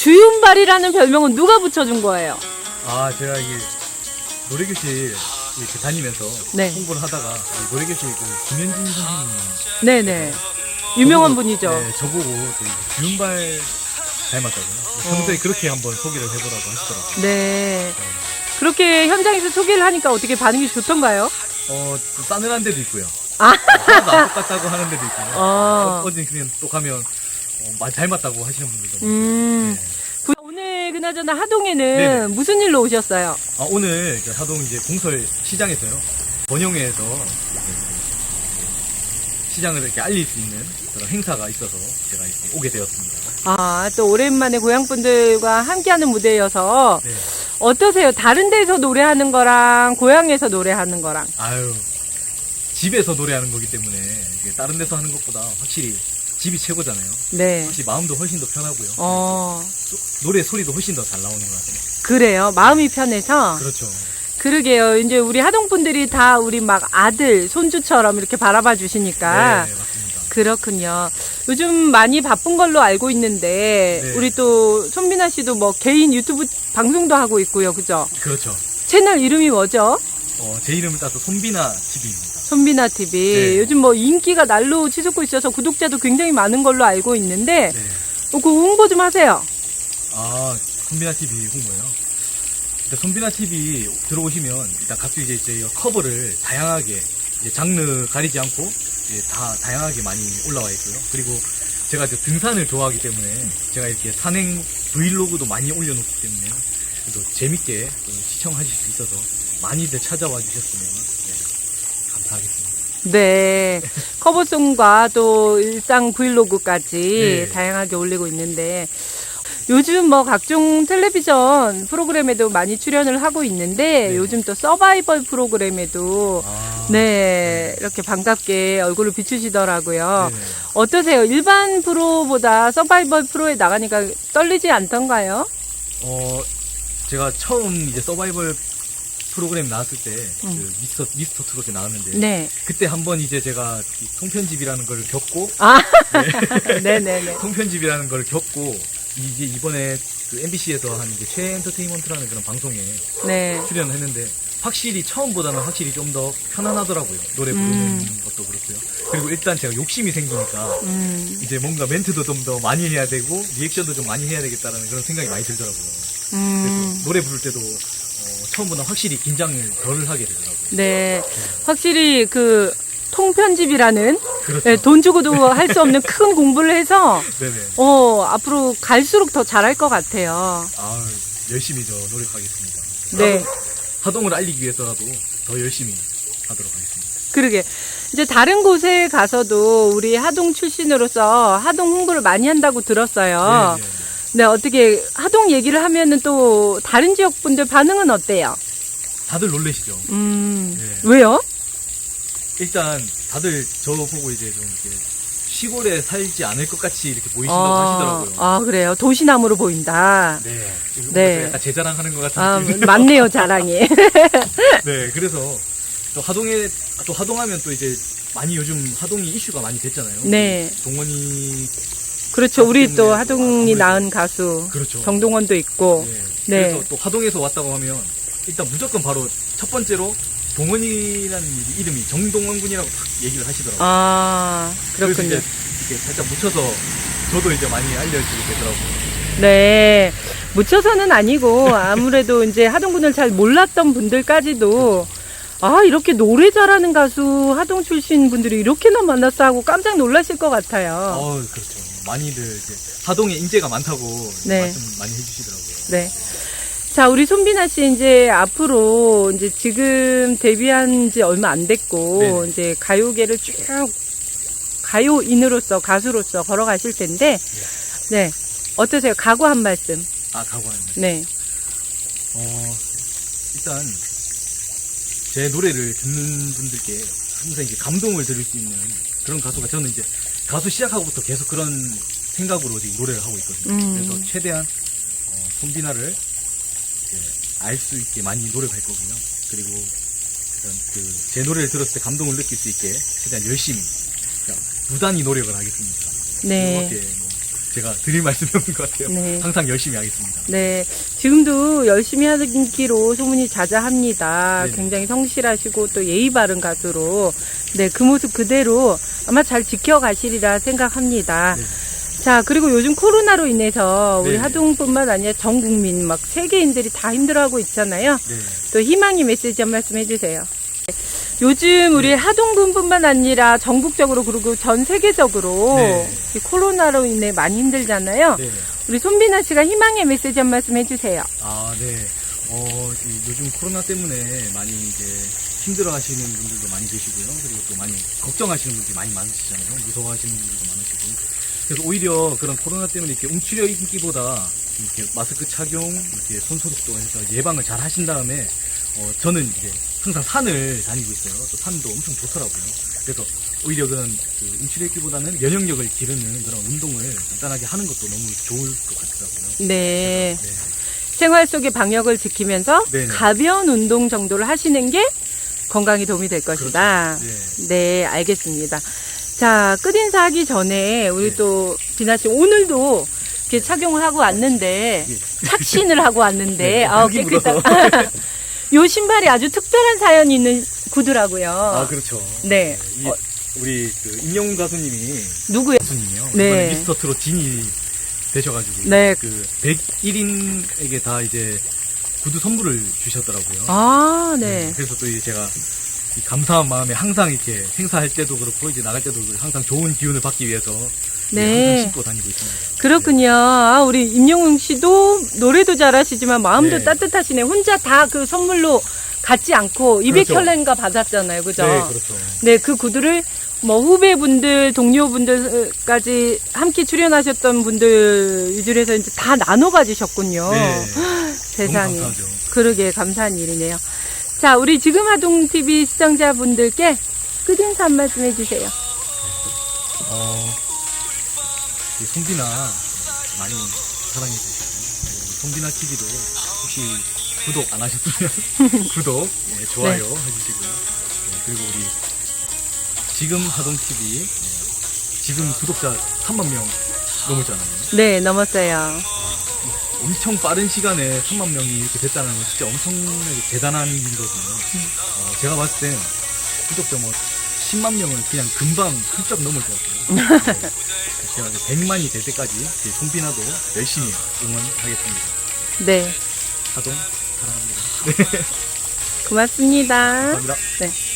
주윤발이라는 별명은 누가 붙여준 거예요? 아 제가 이게 노래교실 이렇게 다니면서 네. 홍보를 하다가 이 노래교실 그 김현진 선생님 네네. 유명한 저보고- 분이죠. 네, 저보고 또 이제 주윤발 닮았다고요. 평소에 그렇게 한번 소개를 해보라고 하시더라고요. 네. 그렇게 현장에서 소개를 하니까 어떻게 반응이 좋던가요? 어, 좀 싸늘한 데도 있고요. 아. 하나도 안 똑같다고 하는 데도 있고요. 어. 어, 어제 그냥 또 가면 어, 많이 닮았다고 하시는 분들도 많고. 음. 네. 그나저나 하동에는 네네. 무슨 일로 오셨어요? 아, 오늘 하동 이제 공설 시장에서요. 번영회에서 시장을 이렇게 알릴 수 있는 그런 행사가 있어서 제가 이렇게 오게 되었습니다. 아, 또 오랜만에 고향분들과 함께하는 무대여서 네. 어떠세요? 다른 데서 노래하는 거랑 고향에서 노래하는 거랑. 아유, 집에서 노래하는 거기 때문에 이게 다른 데서 하는 것보다 확실히 집이 최고잖아요. 네. 확실히 마음도 훨씬 더 편하고요. 어, 또 노래 소리도 훨씬 더 잘 나오는 것 같아요. 그래요. 마음이 편해서. 그렇죠. 그러게요. 이제 우리 하동분들이 다 우리 막 아들, 손주처럼 이렇게 바라봐 주시니까. 네, 맞습니다. 그렇군요. 요즘 많이 바쁜 걸로 알고 있는데, 네. 우리 또 손민아 씨도 뭐 개인 유튜브 방송도 하고 있고요. 그죠? 그렇죠. 채널 이름이 뭐죠? 어, 제 이름을 따서 손비나 TV입니다. 손민아 TV. 네. 요즘 뭐 인기가 날로 치솟고 있어서 구독자도 굉장히 많은 걸로 알고 있는데, 네. 어, 그 홍보 좀 하세요. 아, 손비나 TV 홍보요. 일단 손비나 TV 들어오시면 일단 각종 이제 저희가 커버를 다양하게 이제 장르 가리지 않고 이제 다 다양하게 많이 올라와 있고요. 그리고 제가 이제 등산을 좋아하기 때문에 제가 이렇게 산행 브이로그도 많이 올려놓기 때문에 또 재밌게 또 시청하실 수 있어서 많이들 찾아와 주셨으면 네, 하겠습니다. 네. 커버송과 또 일상 브이로그까지 네. 다양하게 올리고 있는데 요즘 뭐 각종 텔레비전 프로그램에도 많이 출연을 하고 있는데 네. 요즘 또 서바이벌 프로그램에도 아, 네, 이렇게 반갑게 얼굴을 비추시더라고요. 네네. 어떠세요? 일반 프로보다 서바이벌 프로에 나가니까 떨리지 않던가요? 어, 제가 처음 이제 서바이벌 프로그램 나왔을 때, 음. 그 미스터, 미스터 트롯에 나왔는데, 네. 그때 한번 이제 제가 이 통편집이라는 걸 겪고, 아, 네네네. 통편집이라는 걸 겪고, 이제 이번에 그 MBC에서 한 이제 최 엔터테인먼트라는 그런 방송에 네. 출연을 했는데, 확실히 처음보다는 확실히 좀 더 편안하더라고요. 노래 부르는 음. 것도 그렇고요. 그리고 일단 제가 욕심이 생기니까, 음, 이제 뭔가 멘트도 좀 더 많이 해야 되고, 리액션도 좀 많이 해야 되겠다라는 그런 생각이 많이 들더라고요. 음. 그래서 노래 부를 때도 어, 처음보다 확실히 긴장을 덜 하게 되더라고요. 네. 확실히 그 통편집이라는 그렇죠. 네, 돈 주고도 할 수 없는 큰 공부를 해서 네네. 어, 앞으로 갈수록 더 잘할 것 같아요. 아 열심히 저 노력하겠습니다. 네. 하동, 하동을 알리기 위해서라도 더 열심히 하도록 하겠습니다. 그러게. 이제 다른 곳에 가서도 우리 하동 출신으로서 하동 홍보를 많이 한다고 들었어요. 네, 네, 네. 네, 어떻게 하동 얘기를 하면은 또 다른 지역 분들 반응은 어때요? 다들 놀라시죠. 음, 네. 왜요? 일단 다들 저 보고 이제 좀 이렇게 시골에 살지 않을 것 같이 이렇게 보이신다고 아, 하시더라고요. 아, 그래요. 도시남으로 보인다. 네. 이거 네. 약간 제 자랑하는 것 같은 아, 느낌이 맞네요, 자랑이. 네, 그래서 또 하동에 또 하동하면 또 이제 많이 요즘 하동이 이슈가 많이 됐잖아요. 네. 동원이 그렇죠. 우리 또 하동이 낳은 가수 그렇죠. 정동원도 있고. 네. 네. 그래서 또 하동에서 왔다고 하면 일단 무조건 바로 첫 번째로 동원이라는 이- 이름이 정동원 군이라고 딱 얘기를 하시더라고요. 아, 그래서 그렇군요. 이렇게 살짝 묻혀서 저도 이제 많이 알려지게 되더라고요. 네. 묻혀서는 아니고 아무래도 이제 하동군을 잘 몰랐던 분들까지도 아, 이렇게 노래 잘하는 가수 하동 출신 분들이 이렇게나 만났어 하고 깜짝 놀라실 것 같아요. 어, 그렇죠. 많이들 이제 하동에 인재가 많다고 네. 말씀 많이 해주시더라고요. 네. 자, 우리 손비나 씨 이제 앞으로 이제 지금 데뷔한 지 얼마 안 됐고 네. 이제 가요계를 쭉 가요인으로서 가수로서 걸어가실 텐데 네. 어떠세요? 각오 한 말씀. 아, 각오하는. 네. 어, 일단 제 노래를 듣는 분들께 항상 이제 감동을 드릴 수 있는 그런 가수가 저는 이제 가수 시작하고부터 계속 그런 생각으로 지금 노래를 하고 있거든요. 음. 그래서 최대한 어, 손비나를 알 수 있게 많이 노력할 거고요. 그리고 그제 노래를 들었을 때 감동을 느낄 수 있게 최대한 열심히 그러니까 무단히 노력을 하겠습니다. 네. 그렇게 뭐 제가 드릴 말씀이 없는 것 같아요. 네. 항상 열심히 하겠습니다. 네, 지금도 열심히 하기로 소문이 자자합니다. 네네. 굉장히 성실하시고 또 예의 바른 가수로 네, 그 모습 그대로 아마 잘 지켜가시리라 생각합니다. 네. 자, 그리고 요즘 코로나로 인해서 우리 네. 하동뿐만 아니라 전 국민 막 세계인들이 다 힘들어하고 있잖아요. 네. 또 희망의 메시지 한 말씀 해주세요. 요즘 우리 하동군뿐만 아니라 전국적으로 그리고 전 세계적으로 네. 이 코로나로 인해 많이 힘들잖아요. 네. 우리 손비나 씨가 희망의 메시지 한 말씀 해주세요. 아, 네. 어, 이 요즘 코로나 때문에 많이 이제 힘들어 하시는 분들도 많이 계시고요. 그리고 또 많이 걱정하시는 분들이 많이 많으시잖아요. 무서워하시는 분들도 많으시고. 그래서 오히려 그런 코로나 때문에 이렇게 움츠려 있기보다 이렇게 마스크 착용, 이렇게 손 소독도 해서 예방을 잘 하신 다음에 어, 저는 이제 항상 산을 다니고 있어요. 또 산도 엄청 좋더라고요. 그래서 오히려 그런 그 움츠려 있기보다는 면역력을 기르는 그런 운동을 간단하게 하는 것도 너무 좋을 것 같더라고요. 네. 네. 생활 속의 방역을 지키면서 네네. 가벼운 운동 정도를 하시는 게 건강에 도움이 될 것이다. 그렇죠. 네. 네, 알겠습니다. 자, 끝인사 하기 전에 우리 네. 또 비나 씨 오늘도 이렇게 착용을 하고 왔는데 예. 착신을 하고 왔는데 네, 아, 깨끗한. 요 신발이 아주 특별한 사연이 있는 구두라고요. 아 그렇죠. 네. 이, 어. 우리 그 임영웅 가수님이 누구예요? 가수님이요. 네. 이번에 미스터 트롯 진이 되셔가지고 네. 그 101인에게 다 이제 구두 선물을 주셨더라고요. 아, 네. 그래서 또 이제 제가 이 감사한 마음에 항상 이렇게 행사할 때도 그렇고 이제 나갈 때도 항상 좋은 기운을 받기 위해서 네. 항상 신고 다니고 있습니다. 그렇군요. 아, 우리 임영웅 씨도 노래도 잘하시지만 마음도 네. 따뜻하시네. 혼자 다 그 선물로 갖지 않고 그렇죠. 200켤레인가 받았잖아요. 그죠? 네, 그렇죠. 네, 그 구두를 뭐 후배분들, 동료분들까지 함께 출연하셨던 분들 위주로 해서 이제 다 나눠 가지셨군요. 네. 세상에. 너무 감사하죠. 그러게 감사한 일이네요. 자, 우리 지금 하동 TV 시청자분들께 끝인사 한 말씀 해주세요. 어, 이 송비나 많이 사랑해 주시고 네, 송비나 TV도 혹시 구독 안 하셨으면 구독, 예, 좋아요 해주시고요. 네, 그리고 우리 지금 하동 TV 지금 구독자 3만 명 넘었잖아요. 네, 넘었어요. 엄청 빠른 시간에 3만 명이 이렇게 됐다는 건 진짜 엄청나게 대단한 일이거든요. 어, 제가 봤을 땐 구독자 뭐 10만 명은 그냥 금방 훌쩍 넘을 것 같아요. 네. 제가 이제 100만이 될 때까지 제 송비나도 열심히 응원하겠습니다. 네, 하동 사랑합니다. 고맙습니다. 감사합니다. 네.